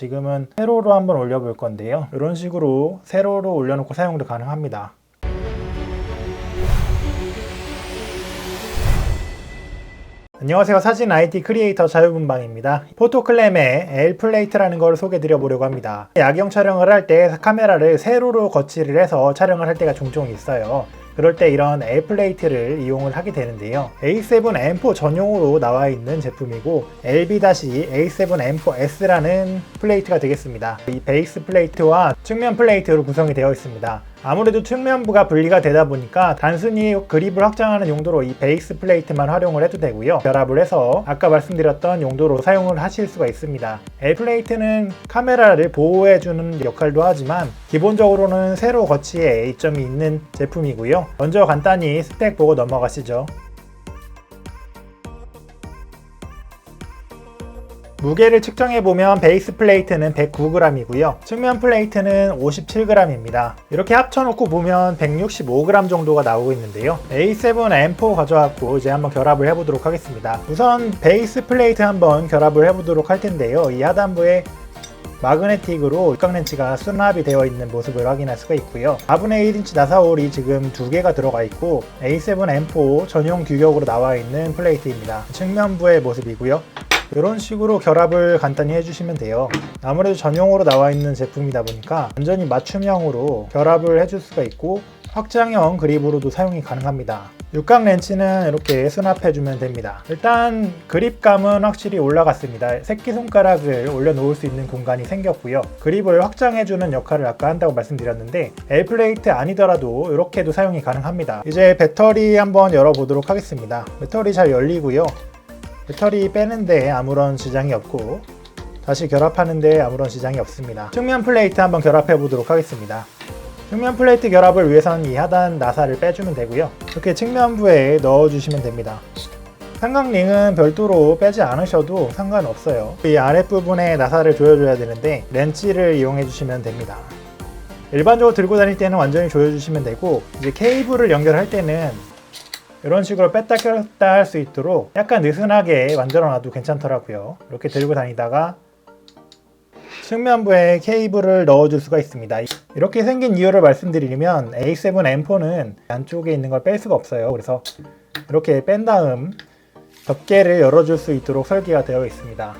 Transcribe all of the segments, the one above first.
지금은 세로로 한번 올려볼 건데요. 이런 식으로 세로로 올려놓고 사용도 가능합니다. 안녕하세요. 사진 IT 크리에이터 자유분방입니다. 포토클램의 L 플레이트라는 걸 소개드려 보려고 합니다. 야경 촬영을 할 때 카메라를 세로로 거치를 해서 촬영을 할 때가 종종 있어요. 그럴 때 이런 L 플레이트를 이용을 하게 되는데요. A7M4 전용으로 나와 있는 제품이고 LB-A7M4S라는 플레이트가 되겠습니다. 이 베이스 플레이트와 측면 플레이트로 구성이 되어 있습니다. 아무래도 측면부가 분리가 되다 보니까 단순히 그립을 확장하는 용도로 이 베이스 플레이트만 활용을 해도 되고요. 결합을 해서 아까 말씀드렸던 용도로 사용을 하실 수가 있습니다. L 플레이트는 카메라를 보호해주는 역할도 하지만 기본적으로는 세로 거치에 A점이 있는 제품이고요. 먼저 간단히 스펙 보고 넘어가시죠. 무게를 측정해 보면 베이스 플레이트는 109g이고요. 측면 플레이트는 57g입니다. 이렇게 합쳐놓고 보면 165g 정도가 나오고 있는데요. A7M4 가져왔고 이제 한번 결합을 해보도록 하겠습니다. 우선 베이스 플레이트 한번 결합을 해보도록 할 텐데요. 이 하단부에 마그네틱으로 육각 렌치가 수납이 되어 있는 모습을 확인할 수가 있고요. 4분의 1인치 나사홀이 지금 두 개가 들어가 있고 A7M4 전용 규격으로 나와 있는 플레이트입니다. 측면부의 모습이고요. 이런 식으로 결합을 간단히 해주시면 돼요. 아무래도 전용으로 나와 있는 제품이다 보니까 완전히 맞춤형으로 결합을 해줄 수가 있고 확장형 그립으로도 사용이 가능합니다. 육각 렌치는 이렇게 수납해 주면 됩니다. 일단 그립감은 확실히 올라갔습니다. 새끼손가락을 올려놓을 수 있는 공간이 생겼고요. 그립을 확장해 주는 역할을 아까 한다고 말씀드렸는데 L 플레이트 아니더라도 이렇게도 사용이 가능합니다. 이제 배터리 한번 열어보도록 하겠습니다. 배터리 잘 열리고요. 배터리 빼는데 아무런 지장이 없고 다시 결합하는데 아무런 지장이 없습니다. 측면 플레이트 한번 결합해 보도록 하겠습니다. 측면 플레이트 결합을 위해서는 이 하단 나사를 빼주면 되고요. 이렇게 측면부에 넣어주시면 됩니다. 삼각링은 별도로 빼지 않으셔도 상관없어요. 이 아랫부분에 나사를 조여줘야 되는데 렌치를 이용해 주시면 됩니다. 일반적으로 들고 다닐 때는 완전히 조여주시면 되고 이제 케이블을 연결할 때는 이런 식으로 뺐다 꼈다 할 수 있도록 약간 느슨하게 만들어 놔도 괜찮더라고요. 이렇게 들고 다니다가 측면부에 케이블을 넣어줄 수가 있습니다. 이렇게 생긴 이유를 말씀드리면 A7M4는 안쪽에 있는 걸 뺄 수가 없어요. 그래서 이렇게 뺀 다음 덮개를 열어줄 수 있도록 설계가 되어 있습니다.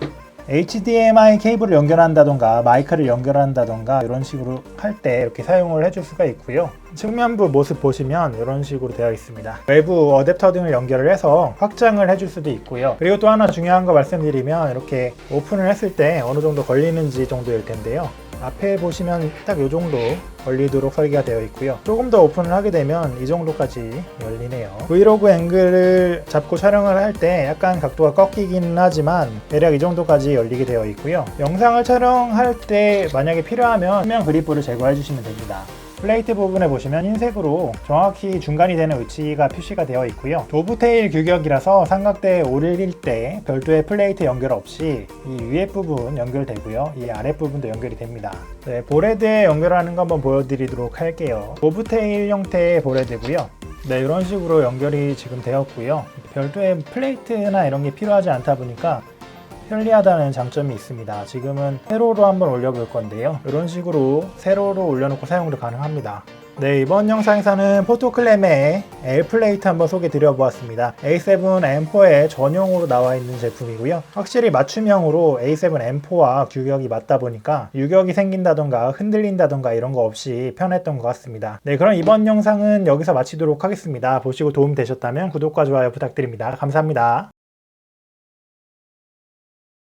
HDMI 케이블을 연결한다던가 마이크를 연결한다던가 이런 식으로 할 때 이렇게 사용을 해줄 수가 있고요. 측면부 모습 보시면 이런 식으로 되어 있습니다. 외부 어댑터 등을 연결을 해서 확장을 해줄 수도 있고요. 그리고 또 하나 중요한 거 말씀드리면 이렇게 오픈을 했을 때 어느 정도 걸리는지 정도일 텐데요. 앞에 보시면 딱 이 정도 걸리도록 설계가 되어 있고요. 조금 더 오픈을 하게 되면 이 정도까지 열리네요. 브이로그 앵글을 잡고 촬영을 할 때 약간 각도가 꺾이긴 하지만 대략 이 정도까지 열리게 되어 있고요. 영상을 촬영할 때 만약에 필요하면 표면 그립부를 제거해 주시면 됩니다. 플레이트 부분에 보시면 흰색으로 정확히 중간이 되는 위치가 표시가 되어 있고요. 도브테일 규격이라서 삼각대에 오르릴 때 별도의 플레이트 연결 없이 이 위에 부분 연결되고요. 이 아랫 부분도 연결이 됩니다. 네, 보레드에 연결하는 거 한번 보여드리도록 할게요. 도브테일 형태의 보레드고요. 네, 이런 식으로 연결이 지금 되었고요. 별도의 플레이트나 이런 게 필요하지 않다 보니까 편리하다는 장점이 있습니다. 지금은 세로로 한번 올려볼 건데요. 이런 식으로 세로로 올려놓고 사용도 가능합니다. 네, 이번 영상에서는 포토클램의 L 플레이트 한번 소개 드려보았습니다. A7M4에 전용으로 나와 있는 제품이고요. 확실히 맞춤형으로 A7M4와 규격이 맞다 보니까 유격이 생긴다던가 흔들린다던가 이런 거 없이 편했던 것 같습니다. 네, 그럼 이번 영상은 여기서 마치도록 하겠습니다. 보시고 도움 되셨다면 구독과 좋아요 부탁드립니다. 감사합니다.